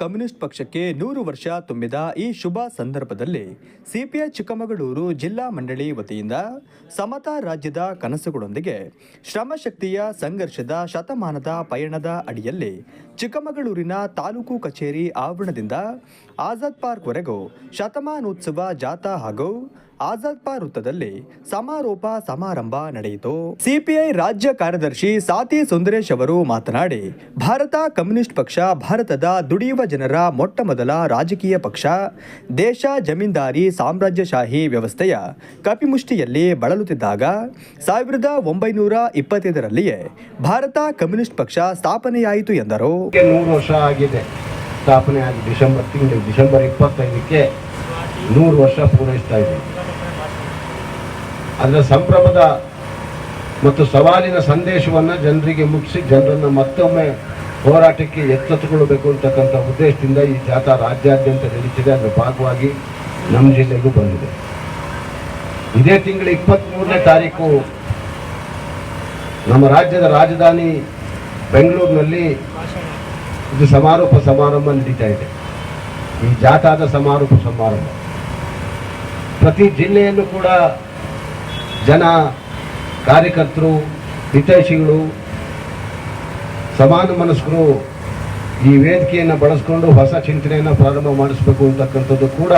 Communist ಪಕ್ಷಕ್ಕೆ ನೂರು ವರ್ಷ ತುಂಬಿದ ಈ ಶುಭ ಸಂದರ್ಭದಲ್ಲಿ ಸಿಪಿಐ ಚಿಕ್ಕಮಗಳೂರು ಜಿಲ್ಲಾ ಮಂಡಳಿ ವತಿಯಿಂದ ಸಮತಾ ರಾಜ್ಯದ ಕನಸುಗಳೊಂದಿಗೆ ಶ್ರಮಶಕ್ತಿಯ ಸಂಘರ್ಷದ ಶತಮಾನದ ಪಯಣದ ಅಡಿಯಲ್ಲಿ ಚಿಕ್ಕಮಗಳೂರಿನ ತಾಲೂಕು ಕಚೇರಿ ಆವರಣದಿಂದ ಆಜಾದ್ ಪಾರ್ಕ್ವರೆಗೂ ಶತಮಾನೋತ್ಸವ ಜಾಥಾ ಹಾಗೂ ಆಜಾದ್ ವೃತ್ತದಲ್ಲಿ ಸಮಾರೋಪ ಸಮಾರಂಭ ನಡೆಯಿತು. ಸಿಪಿಐ ರಾಜ್ಯ ಕಾರ್ಯದರ್ಶಿ ಸಾತಿ ಸುಂದರೇಶ್ ಅವರು ಮಾತನಾಡಿ, ಭಾರತ ಕಮ್ಯುನಿಸ್ಟ್ ಪಕ್ಷ, ಭಾರತದ ದುಡಿಯುವ ಜನರ ಮೊಟ್ಟ ಮೊದಲ ರಾಜಕೀಯ ಪಕ್ಷ, ದೇಶ ಜಮೀನ್ದಾರಿ ಸಾಮ್ರಾಜ್ಯಶಾಹಿ ವ್ಯವಸ್ಥೆಯ ಕಪಿಮುಷ್ಟಿಯಲ್ಲಿ ಬಳಲುತ್ತಿದ್ದಾಗ ಸಾವಿರದ ಒಂಬೈನೂರ ಇಪ್ಪತ್ತೈದರಲ್ಲಿಯೇ ಭಾರತ ಕಮ್ಯುನಿಸ್ಟ್ ಪಕ್ಷ ಸ್ಥಾಪನೆಯಾಯಿತು ಎಂದರು. ವರ್ಷ ಆಗಿದೆ ಸ್ಥಾಪನೆ ಡಿಸೆಂಬರ್ ತಿಂಗಳು, ಡಿಸೆಂಬರ್ ಇಪ್ಪತ್ತೈದಕ್ಕೆ ನೂರು ವರ್ಷ ಪೂರೈಸ್ತಾ ಇದೆ ಅದರ ಸಂಭ್ರಮದ ಮತ್ತು ಸವಾಲಿನ ಸಂದೇಶವನ್ನು ಜನರಿಗೆ ಮುಗಿಸಿ ಜನರನ್ನು ಮತ್ತೊಮ್ಮೆ ಹೋರಾಟಕ್ಕೆ ಎಚ್ಚೆತ್ತುಕೊಳ್ಬೇಕು ಅಂತಕ್ಕಂಥ ಉದ್ದೇಶದಿಂದ ಈ ಜಾಥಾ ರಾಜ್ಯಾದ್ಯಂತ ನಡೀತಿದೆ. ಅದರ ಭಾಗವಾಗಿ ನಮ್ಮ ಜಿಲ್ಲೆಗೂ ಬಂದಿದೆ. ಇದೇ ತಿಂಗಳ ಇಪ್ಪತ್ತ್ಮೂರನೇ ತಾರೀಕು ನಮ್ಮ ರಾಜ್ಯದ ರಾಜಧಾನಿ ಬೆಂಗಳೂರಿನಲ್ಲಿ ಇದು ಸಮಾರೋಪ ಸಮಾರಂಭ ನಡೀತಾ ಇದೆ. ಈ ಜಾಥಾದ ಸಮಾರೋಪ ಸಮಾರಂಭ. ಪ್ರತಿ ಜಿಲ್ಲೆಯಲ್ಲೂ ಕೂಡ ಜನ ಕಾರ್ಯಕರ್ತರು, ಹಿತೈಷಿಗಳು, ಸಮಾನ ಮನಸ್ಕರು ಈ ವೇದಿಕೆಯನ್ನು ಬಳಸ್ಕೊಂಡು ಹೊಸ ಚಿಂತನೆಯನ್ನು ಪ್ರಾರಂಭ ಮಾಡಿಸಬೇಕು ಅಂತಕ್ಕಂಥದ್ದು ಕೂಡ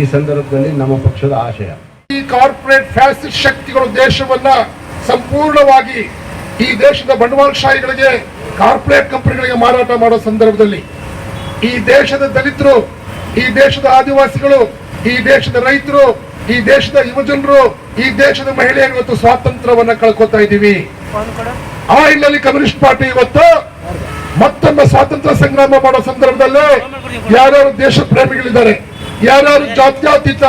ಈ ಸಂದರ್ಭದಲ್ಲಿ ನಮ್ಮ ಪಕ್ಷದ ಆಶಯ. ಈ ಕಾರ್ಪೊರೇಟ್ ಫ್ಯಾಸಿಸ್ಟ್ ಶಕ್ತಿಗಳು ದೇಶವನ್ನ ಸಂಪೂರ್ಣವಾಗಿ ಈ ದೇಶದ ಬಂಡವಾಳಶಾಹಿಗಳಿಗೆ, ಕಾರ್ಪೊರೇಟ್ ಕಂಪನಿಗಳಿಗೆ ಮಾರಾಟ ಮಾಡೋ ಸಂದರ್ಭದಲ್ಲಿ ಈ ದೇಶದ ದಲಿತರು, ಈ ದೇಶದ ಆದಿವಾಸಿಗಳು ಈ ದೇಶದ ರೈತರು, ಈ ದೇಶದ ಯುವಜನರು, ಈ ದೇಶದ ಮಹಿಳೆಯರು ಇವತ್ತು ಸ್ವಾತಂತ್ರ್ಯವನ್ನ ಕಳ್ಕೊತಾ ಇದ್ದೀವಿ. ಆ ಹಿನ್ನೆಲೆ ಕಮ್ಯುನಿಸ್ಟ್ ಪಾರ್ಟಿ ಇವತ್ತು ಮತ್ತೊಮ್ಮೆ ಸ್ವಾತಂತ್ರ್ಯ ಸಂಗ್ರಾಮ ಮಾಡೋ ಸಂದರ್ಭದಲ್ಲಿ ಯಾರ್ಯಾರು ದೇಶ ಪ್ರೇಮಿಗಳಿದ್ದಾರೆ, ಯಾರ್ಯಾರು ಜಾತ್ಯತೀತ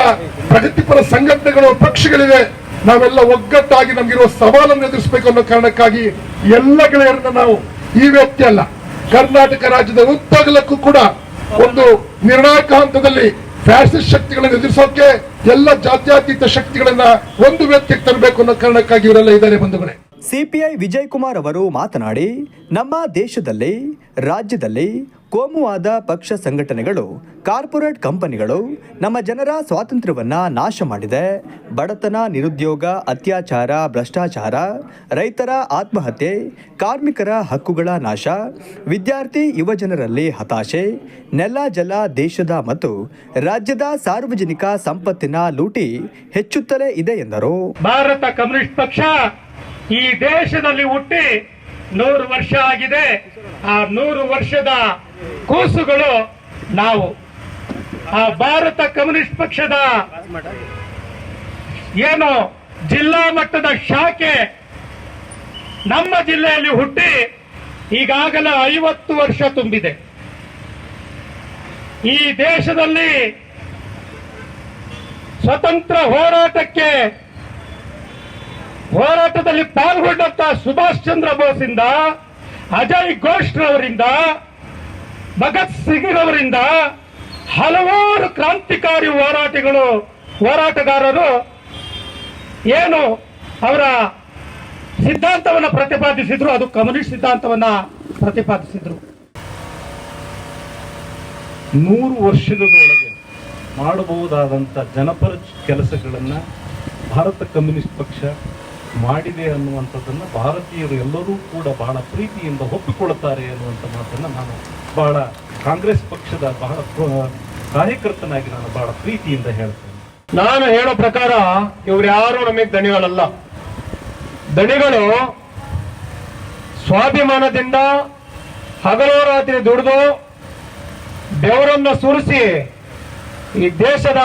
ಪ್ರಗತಿಪರ ಸಂಘಟನೆಗಳು, ಪಕ್ಷಗಳಿವೆ, ನಾವೆಲ್ಲ ಒಗ್ಗಟ್ಟಾಗಿ ನಮ್ಗಿರುವ ಸವಾಲನ್ನು ಎದುರಿಸಬೇಕು ಅನ್ನೋ ಕಾರಣಕ್ಕಾಗಿ ಎಲ್ಲ ಗೆಳೆಯರನ್ನ ನಾವು ಈ ವ್ಯಕ್ತಿ ಅಲ್ಲ, ಕರ್ನಾಟಕ ರಾಜ್ಯದ ಉತ್ತಗಲಕ್ಕೂ ಕೂಡ ಒಂದು ನಿರ್ಣಾಯಕ ಹಂತದಲ್ಲಿ ಫ್ಯಾಸಿಸ್ಟ್ ಶಕ್ತಿಗಳನ್ನು ಎದುರಿಸೋಕೆ ಎಲ್ಲ ಜಾತ್ಯಾತೀತ ಶಕ್ತಿಗಳನ್ನ ಒಂದು ವ್ಯಕ್ತಿಗೆ ತರಬೇಕು ಅನ್ನೋ ಕಾರಣಕ್ಕಾಗಿ ಇವರೆಲ್ಲ ಇದ್ದಾರೆ ಬಂಧುಗಳೇ. ಸಿಪಿಐ ವಿಜಯ್ ಕುಮಾರ್ ಅವರು ಮಾತನಾಡಿ, ನಮ್ಮ ದೇಶದಲ್ಲಿ, ರಾಜ್ಯದಲ್ಲಿ ಕೋಮುವಾದ ಪಕ್ಷ ಸಂಘಟನೆಗಳು, ಕಾರ್ಪೊರೇಟ್ ಕಂಪನಿಗಳು ನಮ್ಮ ಜನರ ಸ್ವಾತಂತ್ರ್ಯವನ್ನು ನಾಶ ಮಾಡಿದೆ. ಬಡತನ ನಿರುದ್ಯೋಗ, ಅತ್ಯಾಚಾರ, ಭ್ರಷ್ಟಾಚಾರ, ರೈತರ ಆತ್ಮಹತ್ಯೆ, ಕಾರ್ಮಿಕರ ಹಕ್ಕುಗಳ ನಾಶ, ವಿದ್ಯಾರ್ಥಿ ಯುವಜನರಲ್ಲಿ ಹತಾಶೆ, ನೆಲ ಜಲ ದೇಶದ ಮತ್ತು ರಾಜ್ಯದ ಸಾರ್ವಜನಿಕ ಸಂಪತ್ತಿನ ಲೂಟಿ ಹೆಚ್ಚುತ್ತಲೇ ಇದೆ ಎಂದರು. ಭಾರತ ಕಮ್ಯುನಿಸ್ಟ್ ಪಕ್ಷ ಈ ದೇಶದಲ್ಲಿ ಹುಟ್ಟಿ ನೂರು ವರ್ಷ ಆಗಿದೆ. ಆ ನೂರು ವರ್ಷದ ಕೂಸುಗಳು ನಾವು. ಆ ಭಾರತ ಕಮ್ಯುನಿಸ್ಟ್ ಪಕ್ಷದ ಏನು ಜಿಲ್ಲಾ ಮಟ್ಟದ ಶಾಖೆ ನಮ್ಮ ಜಿಲ್ಲೆಯಲ್ಲಿ ಹುಟ್ಟಿ ಈಗಾಗಲೇ ಐವತ್ತು ವರ್ಷ ತುಂಬಿದೆ. ಈ ದೇಶದಲ್ಲಿ ಸ್ವತಂತ್ರ ಹೋರಾಟಕ್ಕೆ ಹೋರಾಟದಲ್ಲಿ ಪಾಲ್ಗೊಂಡಂತ ಸುಭಾಷ್ ಚಂದ್ರ ಬೋಸಿಂದ, ಅಜಯ್ ಘೋಷ್ರವರಿಂದ ಭಗತ್ ಸಿಂಗ್ರವರಿಂದ ಹಲವಾರು ಕ್ರಾಂತಿಕಾರಿ ಹೋರಾಟಗಳು, ಹೋರಾಟಗಾರರು ಏನು ಅವರ ಸಿದ್ಧಾಂತವನ್ನು ಪ್ರತಿಪಾದಿಸಿದ್ರು, ಅದು ಕಮ್ಯುನಿಸ್ಟ್ ಸಿದ್ಧಾಂತವನ್ನ ಪ್ರತಿಪಾದಿಸಿದ್ರು. ನೂರು ವರ್ಷದೊಳಗೆ ಮಾಡಬಹುದಾದಂಥ ಜನಪರ ಕೆಲಸಗಳನ್ನು ಭಾರತ ಕಮ್ಯುನಿಸ್ಟ್ ಪಕ್ಷ ಮಾಡಿದೆ ಅನ್ನುವಂಥದ್ದನ್ನು ಭಾರತೀಯರು ಎಲ್ಲರೂ ಕೂಡ ಬಹಳ ಪ್ರೀತಿಯಿಂದ ಒಪ್ಪಿಕೊಳ್ಳುತ್ತಾರೆ ಅನ್ನುವಂಥ ಮಾತನ್ನು ನಾನು ಬಹಳ ಕಾಂಗ್ರೆಸ್ ಪಕ್ಷದ ಬಹಳ ಕಾರ್ಯಕರ್ತನಾಗಿ ನಾನು ಬಹಳ ಪ್ರೀತಿಯಿಂದ ಹೇಳ್ತೇನೆ. ನಾನು ಹೇಳೋ ಪ್ರಕಾರ ಇವ್ರು ಯಾರು ನಮಗೆ ದಣಿಗಳಲ್ಲ. ದಣಿಗಳು ಸ್ವಾಭಿಮಾನದಿಂದ ಹಗಲು ರಾತ್ರಿ ದುಡಿದು ಬೆವರನ್ನ ಸುರಿಸಿ ಈ ದೇಶದ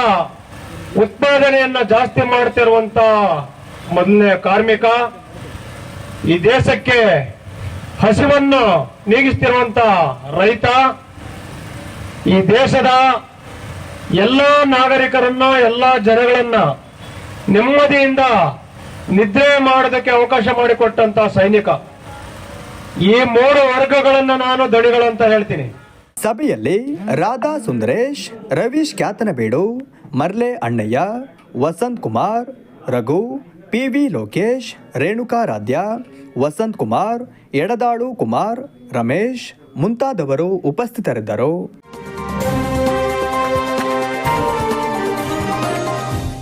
ಉತ್ಪಾದನೆಯನ್ನ ಜಾಸ್ತಿ ಮಾಡ್ತಿರುವಂತ ಮೊದಲನೇ ಕಾರ್ಮಿಕ ಈ ದೇಶಕ್ಕೆ ಹಸಿವನ್ನು ನೀಗಿಸ್ತಿರುವಂತ ರೈತ, ಈ ದೇಶದ ಎಲ್ಲ ನಾಗರಿಕರನ್ನ, ಎಲ್ಲ ಜನಗಳನ್ನ ನೆಮ್ಮದಿಯಿಂದ ನಿದ್ರೆ ಮಾಡೋದಕ್ಕೆ ಅವಕಾಶ ಮಾಡಿಕೊಟ್ಟಂತ ಸೈನಿಕ. ಈ ಮೂರು ವರ್ಗಗಳನ್ನ ನಾನು ದಣಿಗಳಂತ ಹೇಳ್ತೀನಿ. ಸಭೆಯಲ್ಲಿ ರಾಧಾ ಸುಂದರೇಶ್, ರವೀಶ್ ಕ್ಯಾತನಬೇಡು ಮರ್ಲೆ ಅಣ್ಣಯ್ಯ, ವಸಂತ್ ಕುಮಾರ್, ರಘು ಪಿ ವಿ ಲೋಕೇಶ್ ರೇಣುಕಾರಾಧ್ಯ ವಸಂತ್ ಕುಮಾರ್ ಎಡದಾಳು ಕುಮಾರ್ ರಮೇಶ್ ಮುಂತಾದವರು ಉಪಸ್ಥಿತರಿದ್ದರು.